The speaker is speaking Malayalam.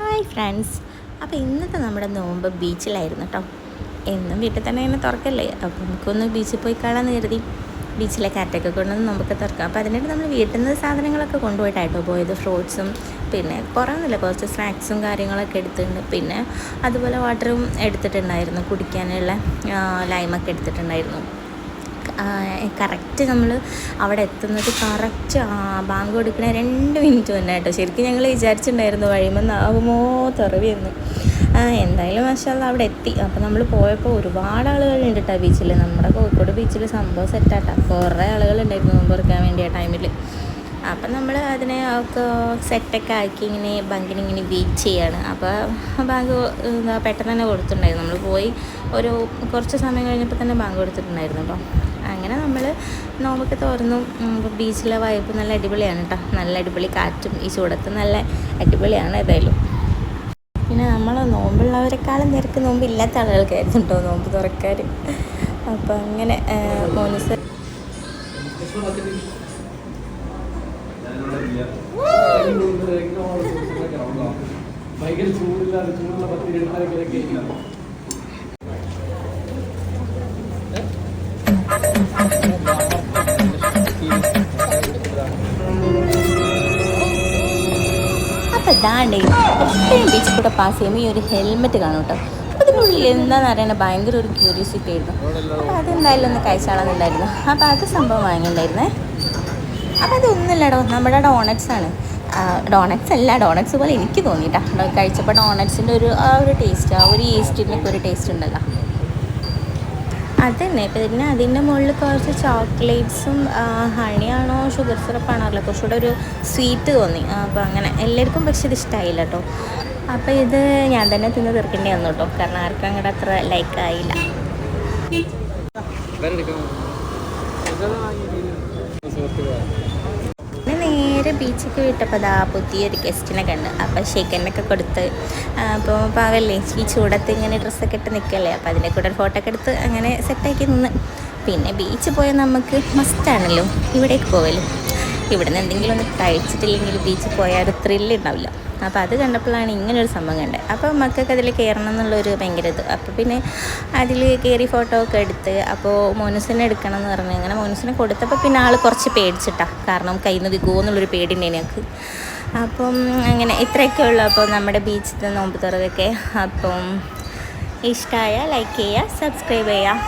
Hi friends. അപ്പോൾ ഇന്നത്തെ നമ്മുടെ നോമ്പ് ബീച്ചിലായിരുന്നു കേട്ടോ. എന്നും വീട്ടിൽ തന്നെ ഇങ്ങനെ തുറക്കല്ലേ? അപ്പോൾ നമുക്കൊന്ന് ബീച്ചിൽ പോയി കാണാമെന്ന് കരുതി. ബീച്ചിലെ കാറ്റൊക്കെ കൊണ്ടുവന്ന് നമുക്ക് തുറക്കാം. അപ്പോൾ അതിനായിട്ട് നമ്മൾ വീട്ടിൽ നിന്ന് സാധനങ്ങളൊക്കെ കൊണ്ടുപോയിട്ടായിട്ടോ പോയത്. ഫ്രൂട്ട്സും പിന്നെ കുറവൊന്നുമില്ല കുറച്ച് സ്നാക്സും കാര്യങ്ങളൊക്കെ എടുത്തിട്ടുണ്ട്. പിന്നെ അതുപോലെ വാട്ടറും എടുത്തിട്ടുണ്ടായിരുന്നു. കുടിക്കാനുള്ള ലൈമൊക്കെ എടുത്തിട്ടുണ്ടായിരുന്നു. കറക്റ്റ് നമ്മൾ അവിടെ എത്തുന്നത് കറക്റ്റ് ബാങ്ക് കൊടുക്കണ രണ്ട് മിനിറ്റ് മുന്നേ കേട്ടോ. ശരിക്കും ഞങ്ങൾ വിചാരിച്ചിട്ടുണ്ടായിരുന്നു വഴിമെന്നാകുമോ തെറിവിയെന്ന് ആ, എന്തായാലും മാഷാല്ല അവിടെ എത്തി. അപ്പോൾ നമ്മൾ പോയപ്പോൾ ഒരുപാട് ആളുകളുണ്ട് കേട്ടോ ബീച്ചിൽ നമ്മുടെ കോഴിക്കോട് ബീച്ചിൽ സംഭവം സെറ്റാട്ടോ കുറേ ആളുകളുണ്ടായിരുന്നു നോമ്പ് തുറക്കാൻ ആ ടൈമിൽ അപ്പം നമ്മൾ അതിനെ ഒക്കെ സെറ്റൊക്കെ ആക്കി ഇങ്ങനെ ബാങ്കിന് ഇങ്ങനെ വെയിറ്റ് ചെയ്യാണ്. അപ്പോൾ ബാങ്ക് പെട്ടെന്ന് തന്നെ കൊടുത്തിട്ടുണ്ടായിരുന്നു. നമ്മൾ പോയി ഒരു കുറച്ച് സമയം കഴിഞ്ഞപ്പോൾ തന്നെ ബാങ്ക് കൊടുത്തിട്ടുണ്ടായിരുന്നു കേട്ടോ അങ്ങനെ നമ്മൾ നോമ്പൊക്കെ തുറന്നു. ബീച്ചിലെ വൈബ് നല്ല അടിപൊളിയാണ് കേട്ടോ നല്ല അടിപൊളി കാറ്റും ഈ ചൂടത്ത് നല്ല അടിപൊളിയാണ് ഏതായാലും. പിന്നെ നമ്മൾ നോമ്പുള്ളവരെക്കാളും തിരക്ക് നോമ്പില്ലാത്ത ആളുകൾക്കായിരുന്നു കേട്ടോ നോമ്പ് തുറക്കാർ അപ്പം അങ്ങനെ മോനിസ് ഭയങ്കര ചൂടില്ലാതെ ചൂടുള്ള പത്തിരി രണ്ടായിരൊക്കെ അപ്പോൾ എപ്പോഴും ബീച്ചിൽ കൂടെ പാസ് ചെയ്യുമ്പോൾ ഈ ഒരു ഹെൽമെറ്റ് കാണും കേട്ടോ അപ്പോൾ എന്താണെന്ന് അറിയണ ഭയങ്കര ഒരു ക്യൂരിയോസിറ്റി ആയിരുന്നു. അപ്പോൾ അതെന്തായാലും ഒന്ന് കഴിച്ചാളെന്നുണ്ടായിരുന്നു. അപ്പോൾ അത് സംഭവം വാങ്ങിയിട്ടുണ്ടായിരുന്നേ. അപ്പോൾ അതൊന്നുമില്ലടോ നമ്മുടെ ഡോണറ്റ്സ് ആണ്. ഡോണറ്റ്സ് അല്ല ഡോണറ്റ്സ് പോലെ എനിക്ക് തോന്നിയിട്ടാ. കഴിച്ചപ്പോൾ ഡോണറ്റ്സിന്റെ ഒരു ആ ഒരു ടേസ്റ്റ് ആ ഒരു ഈസ്റ്റിനൊക്കെ ഒരു ടേസ്റ്റ് ഉണ്ടല്ലോ. അതന്നെ പിന്നെ അതിന്റെ മുകളിൽ കുറച്ച് ചോക്ലേറ്റ്സും ഹണിയാണോ ഷുഗർ സിറപ്പാണോ അല്ല കുറച്ചുകൂടെ ഒരു സ്വീറ്റ് തോന്നി അപ്പോൾ അങ്ങനെ എല്ലാവർക്കും പക്ഷെ ഇത് ഇഷ്ടമായില്ല കേട്ടോ അപ്പോൾ ഇത് ഞാൻ തന്നെ തിന്ന് തീർക്കേണ്ടി വന്നു കേട്ടോ കാരണം ആർക്കും അങ്ങോട്ട് അത്ര ലൈക്കായില്ല നേരെ ബീച്ചൊക്കെ വിട്ടപ്പോൾ അതാ പുതിയൊരു ഗസ്റ്റിനെ കണ്ട്. അപ്പോൾ ഷേക്കനൊക്കെ കൊടുത്ത് അപ്പോൾ പാവല്ലേ ഈ ചൂടത്ത് ഇങ്ങനെ ഡ്രസ്സൊക്കെ ഇട്ട് നിൽക്കല്ലേ അപ്പോൾ അതിന്റെ കൂടെ ഫോട്ടോ ഒക്കെ എടുത്ത് അങ്ങനെ സെറ്റാക്കി നിന്ന്. പിന്നെ ബീച്ച് പോയാൽ നമുക്ക് മസ്റ്റാണല്ലോ ഇവിടേക്ക് പോകലും ഇവിടുന്ന് എന്തെങ്കിലും ഒന്ന് കഴിച്ചിട്ടില്ലെങ്കിൽ ബീച്ചിൽ പോയാൽ ഒരു ത്രില്ല് ഉണ്ടാവില്ല അപ്പോൾ അത് കണ്ടപ്പോഴാണ് ഇങ്ങനൊരു സംഭവം കണ്ടത്. അപ്പോൾ മക്കൾക്ക് അതിൽ കയറണം എന്നുള്ളൊരു ഭയങ്കര ഇത്. അപ്പോൾ പിന്നെ അതിൽ കയറി ഫോട്ടോ ഒക്കെ എടുത്ത് അപ്പോൾ മോനുസിനെ എടുക്കണം എന്ന് പറഞ്ഞു. അങ്ങനെ മോനുസിനെ കൊടുത്തപ്പോൾ പിന്നെ ആൾ കുറച്ച് പേടിച്ചിട്ടാ. കാരണം കയ്യിൽ നിന്ന് വിൽക്കുമോ എന്നുള്ളൊരു പേടി ഉണ്ടായി ഞങ്ങൾക്ക് അപ്പം അങ്ങനെ ഇത്രയൊക്കെ ഉള്ളു. അപ്പോൾ നമ്മുടെ ബീച്ചിൽ നോമ്പ് തുറവൊക്കെ. അപ്പം ഇഷ്ടമായ ലൈക്ക് ചെയ്യുക സബ്സ്ക്രൈബ് ചെയ്യുക